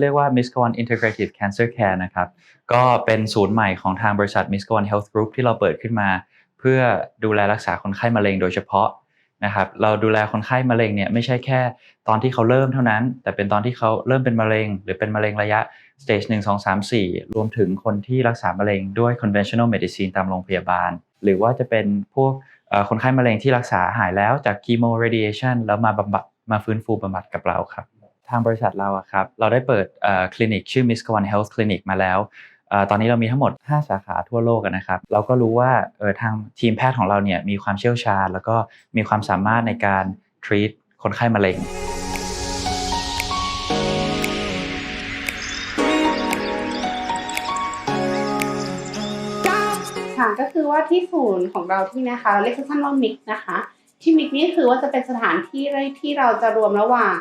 เรียกว่า m i s c o n Integrative Cancer Care นะครับ ก็เป็นศูนย์ใหม่ของทางบริษัท m i s c o n Health Group ที่เราเปิดขึ้นมา เพื่อดูแลรักษาคนไข้มะเร็งโดยเฉพาะนะครับ เราดูแลคนไข้มะเร็งเนี่ยไม่ใช่แค่ตอนที่เขาเริ่มเท่านั้น แต่เป็นตอนที่เขาเริ่มเป็นมะเร็ง หรือเป็นมะเร็งระยะ stage 1 2 3 4 รวมถึงคนที่รักษามะเร็งด้วย conventional medicine ตามโรงพยาบาล หรือว่าจะเป็นพวกคนไข้มะเร็งที่รักษาหายแล้วจาก chemo radiation แล้วมาบำบัดมาฟื้นฟูบำบัดกับเราครับางบริษัทเราอะครับ เราได้เปิดคลินิกชื่อ Miss k w a n Health Clinic มาแล้วตอนนี้เรามีทั้งหมด 5 สาขาทั่วโลกนะครับ เราก็รู้ว่าทางทีมแพทย์ของเราเนี่ยมีความเชี่ยวชาญ แล้วก็มีความสามารถในการ treat คนไข้มะเร็งค่ะก็คือว่าที่ศูนย์ของเราที่นะคะเราเรียกสั้นๆว่ามิกนะคะ ที่มิกนี่คือว่าจะเป็นสถานที่ที่เราจะรวมระหว่าง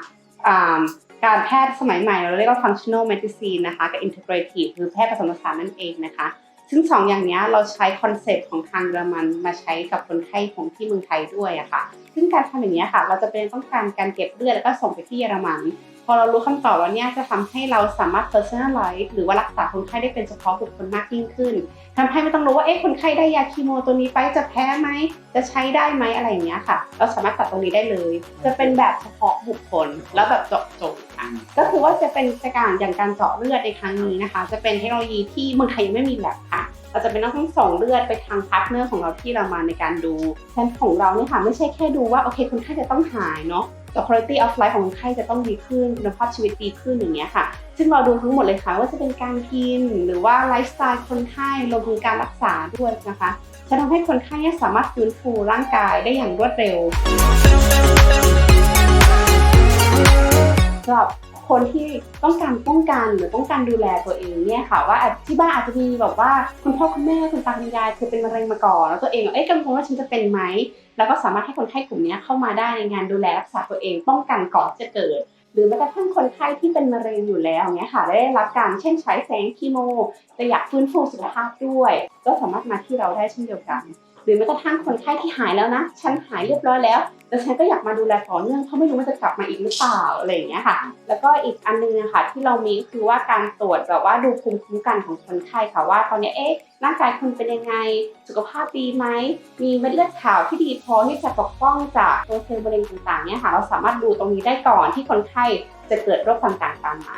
การแพทย์สมัยใหม่เราเรียกว่า functional medicine นะคะกับ integrative คือแพทย์ผสมผสานนั่นเองนะคะ ซึ่งสองอย่างนี้เราใช้คอนเซปต์ของทางเยอรมันมาใช้กับคนไข้ของที่เมืองไทยด้วยอะค่ะ ซึ่งการทำอย่างนี้ค่ะ เราจะเป็นต้องการการเก็บเลือดแล้วก็ส่งไปที่เยอรมันพอเรารู้คำตอบแล้วเนี่ยจะทำให้เราสามารถ personalize หรือว่ารักษาคนไข้ได้เป็นเฉพาะบุคคลมากยิ่งขึ้นทำให้ไม่ต้องรู้ว่าเอ๊ะคนไข้ได้ยาคีโมตัวนี้ไปจะแพ้ไหม จะใช้ได้ไหมอะไรอย่างเงี้ยค่ะ เราสามารถตัดตรงนี้ได้เลย จะเป็นแบบเฉพาะบุคคลแล้วแบบเจาะจงค่ะก็คือว่าจะเป็นการอย่างการเจาะเลือดในครั้งนี้นะคะ จะเป็นเทคโนโลยีที่เมืองไทยยังไม่มีแลบค่ะเราจะเป็นต้องส่งเลือดไปทางพาร์ทเนอร์ของเราที่เรามาในการดูแทนของเราเนี่ยค่ะไม่ใช่แค่ดูว่าโอเคคนไข้จะต้องหายเนาะ แต่ quality of life ของคนไข้จะต้องดีขึ้นคุณภาพชีวิตดีขึ้นอย่างเงี้ยค่ะ ซึ่งเราดูทั้งหมดเลยค่ะว่าจะเป็นการกิน หรือว่าไลฟ์สไตล์คนไข้รวมถึงการรักษาด้วยนะคะ จะทำให้คนไข้สามารถฟื้นฟูร่างกายได้อย่างรวดเร็วสำหรับ คนที่ต้องการป้องกันหรือต้องการดูแลตัวเองเนี่ยค่ะว่าอาจที่บ้านอาจจะมีแบบว่าคุณพ่อคุณแม่คุณตาคุณยายเคยเป็นมะเร็งมาก่อนแล้วตัวเองเอ๊ะกังวลว่าฉันจะเป็นไหมแล้วก็สามารถให้คนไข้กลุ่มนี้เข้ามาได้ในงานดูแลรักษาตัวเองป้องกันก่อนจะเกิดหรือแม้กระทั่งคนไข้ที่เป็นมะเร็งอยู่แล้วเนี้ยค่ะได้รับการเช่นใช้แสงคีโมแต่อยากฟื้นฟูสุขภาพด้วย ก็สามารถมาที่เราได้เช่นเดียวกัน หรือแม้กระทั่งคนไข้ที่หายแล้วนะ ฉันหายเรียบร้อยแล้ว แต่ฉันก็อยากมาดูแลต่อเนื่องเพราะไม่รู้ว่าจะกลับมาอีกหรือเปล่าอะไรอย่างเงี้ยค่ะ แล้วก็อีกอันนึงอะค่ะที่เรามีคือว่าการตรวจแบบว่าดูภูมิคุ้มกันของคนไข้ค่ะว่าตอนเนี้ยเอ๊ะร่างกายคุณเป็นยังไง สุขภาพดีไหม มีเม็ดเลือดขาวที่ดีพอที่จะปกป้องจากตัวเซลล์มะเร็งต่างๆเนี่ยค่ะ เราสามารถดูตรงนี้ได้ก่อนที่คนไข้จะเกิดโรคต่างๆตามมา